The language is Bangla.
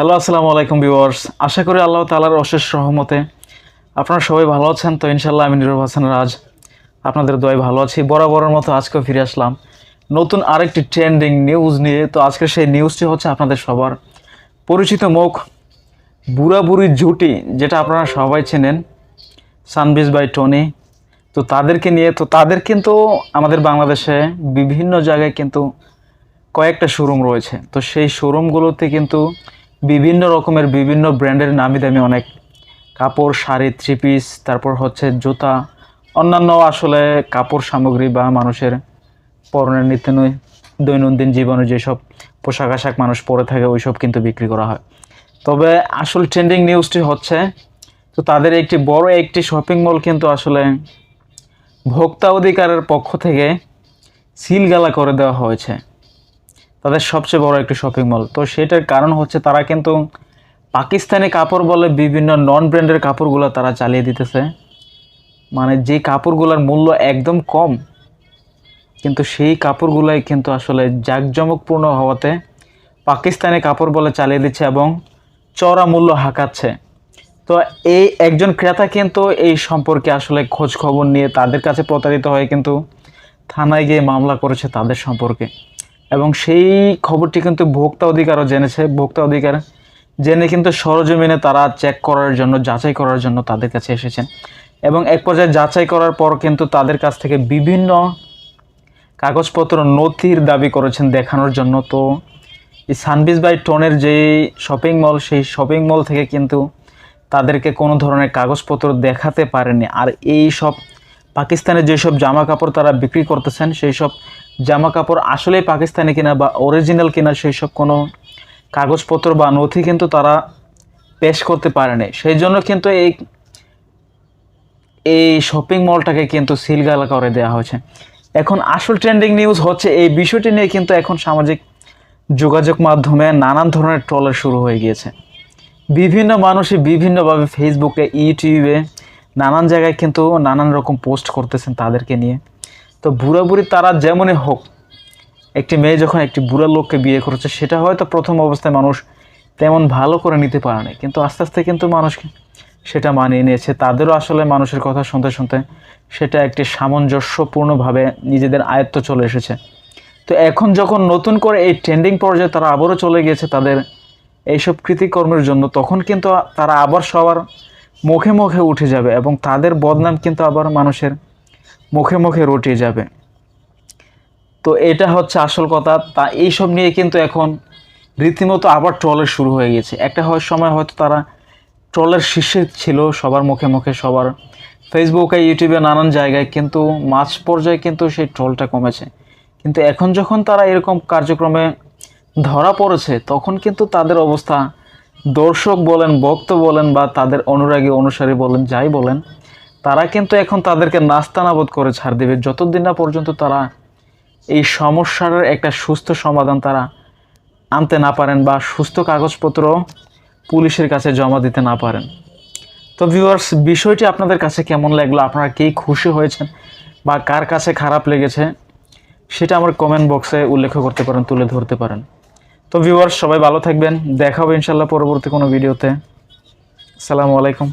হ্যালো, আসসালামু আলাইকুম ভিউয়ার্স। আশা করি আল্লাহ তালার অশেষ সহমতে আপনারা সবাই ভালো আছেন। তো ইনশাল্লাহ আমি নীরব হাসান রাজ, আপনাদের দয় ভালো আছি। বরাবরের মতো আজকেও ফিরে আসলাম। নতুন আরেকটি ট্রেন্ডিং নিউজ নিয়ে। তো আজকে সেই নিউজটি হচ্ছে আপনাদের সবার। পরিচিত মুখ বুড়া বুড়ি জুটি যেটা আপনারা সবাই চেনেন, সানবিজ বাই টনি। তো তাদেরকে নিয়ে, তো তাদের কিন্তু আমাদের বাংলাদেশে বিভিন্ন জায়গায় কিন্তু কয়েকটা শোরুম রয়েছে। তো সেই শোরুমগুলোতে কিন্তু বিভিন্ন রকমের বিভিন্ন ব্র্যান্ডের নামি দামি অনেক কাপড়, শাড়ি থ্রি পিস তারপর হচ্ছে জুতা, অন্যান্য আসলে কাপড় সামগ্রী বা মানুষের পরনের নিত্য দৈনন্দিন জীবনে যেসব পোশাক আশাক মানুষ পরে থাকে, ওইসব কিন্তু বিক্রি করা হয়। তবে আসল ট্রেন্ডিং নিউজটি হচ্ছে, তো তাদের একটি বড় একটি শপিং মল কিন্তু আসলে ভোক্তা অধিকারের পক্ষ থেকে সিলগালা করে দেওয়া হয়েছে। তাদের সবচেয়ে বড় একটি শপিং মল তো সেটার কারণ হচ্ছে তারা কিন্তু পাকিস্তানি কাপড় বলে বিভিন্ন নন ব্র্যান্ডের কাপড়গুলো তারা চালিয়ে দিতেছে। মানে যে কাপড়গুলোর মূল্য একদম কম, কিন্তু সেই কাপড়গুলাই কিন্তু আসলে জাঁকজমকপূর্ণ হওয়াতে পাকিস্তানি কাপড় বলে চালিয়ে দিচ্ছে এবং চড়া মূল্য হাঁকাচ্ছে। তো এই একজন ক্রেতা কিন্তু এই সম্পর্কে আসলে খোঁজ খবর নিয়ে তাদের কাছে প্রতারিত হয়ে কিন্তু থানায় গিয়ে মামলা করেছে তাদের সম্পর্কে। এবং সেই খবরটি কিন্তু ভোক্তা অধিকারও জেনেছে। ভোক্তা অধিকার জেনে কিন্তু সরজমিনে তারা চেক করার জন্য, যাচাই করার জন্য তাদের কাছে এসেছেন। এবং এক পর্যায়ে যাচাই করার পর কিন্তু তাদের কাছ থেকে বিভিন্ন কাগজপত্র, নথির দাবি করেছেন দেখানোর জন্য। তো এই সানবিজ বাই টনের যে শপিং মল সেই শপিং মল থেকে কিন্তু তাদেরকে কোনো ধরনের কাগজপত্র দেখাতে পারেনি। আর এই সব পাকিস্তানের যেসব জামা কাপড় তারা বিক্রি করতেছেন, সেই সব জামা কাপড় আসলেই পাকিস্তানি কিনা বা অরিজিনাল কিনা সেই সব কোনো কাগজপত্র বা নথি কিন্তু তারা পেশ করতে পারেনি। সেই জন্য কিন্তু এই এই শপিং মলটাকে কিন্তু সিলগালা করে দেওয়া হয়েছে। এখন আসল ট্রেন্ডিং নিউজ হচ্ছে এই বিষয়টি নিয়ে কিন্তু এখন সামাজিক যোগাযোগ মাধ্যমে নানান ধরনের ট্রলার শুরু হয়ে গিয়েছে। বিভিন্ন মানুষই বিভিন্নভাবে ফেসবুকে ইউটিউবে নানান জায়গায় কিন্তু নানান রকম পোস্ট করতেছেন তাদেরকে নিয়ে। তো বুড়া বুড়ি তারা যেমনই হোক, একটি মেয়ে যখন একটি বুড়া লোককে বিয়ে করেছে, সেটা হয়তো প্রথম অবস্থায় মানুষ তেমন ভালো করে নিতে পারে না কিন্তু আস্তে আস্তে কিন্তু মানুষ সেটা মানিয়ে নিয়েছে। তাদেরও আসলে মানুষের কথা শুনতে শুনতে সেটা একটি সামঞ্জস্যপূর্ণভাবে নিজেদের আয়ত্ত চলে এসেছে। তো এখন যখন নতুন করে এই ট্রেন্ডিং পর্যায়ে তারা আবারও চলে গিয়েছে তাদের এইসব কৃতিকর্মের জন্য, তখন কিন্তু তারা আবার সবার মুখে মুখে উঠে যাবে এবং তাদের বদনাম কিন্তু আবার মানুষের মুখে মুখে রটিয়ে যাবে। তো এটা হচ্ছে আসল কথা। তা এইসব নিয়ে কিন্তু এখন রীতিমতো আবার ট্রলের শুরু হয়ে গেছে। একটা হয় সময় হয়তো তারা ট্রলের শীর্ষে ছিল সবার মুখে মুখে, সবার ফেসবুকে ইউটিউবে নানান জায়গায়, কিন্তু মাঝ পর্যায়ে কিন্তু সেই ট্রলটা কমেছে। কিন্তু এখন যখন তারা এরকম কার্যক্রমে ধরা পড়েছে, তখন কিন্তু তাদের অবস্থা, দর্শক বলেন ভক্ত বলেন বা তাদের অনুরাগী অনুসারী বলেন, যাই বলেন তারা কিন্তু এখন তাদেরকে নাস্তানাবোধ করে ছাড় দেবে। যতদিন না পর্যন্ত তারা এই সমস্যার একটা সুস্থ সমাধান তারা আনতে না পারেন বা সুস্থ কাগজপত্র পুলিশের কাছে জমা দিতে না পারেন। তো ভিউয়ার্স বিষয়টি আপনাদের কাছে কেমন লাগল? আপনারা কে খুশি হয়েছেন বা কার কাছে খারাপ লেগেছে? সেটা আমার কমেন্ট বক্সে উল্লেখ করতে পারেন, তুলে ধরতে পারেন। তো ভিউয়ার্স সবাই ভালো থাকবেন। দেখা হবে ইনশাল্লাহ পরবর্তী কোনো ভিডিওতে আসসালামু আলাইকুম।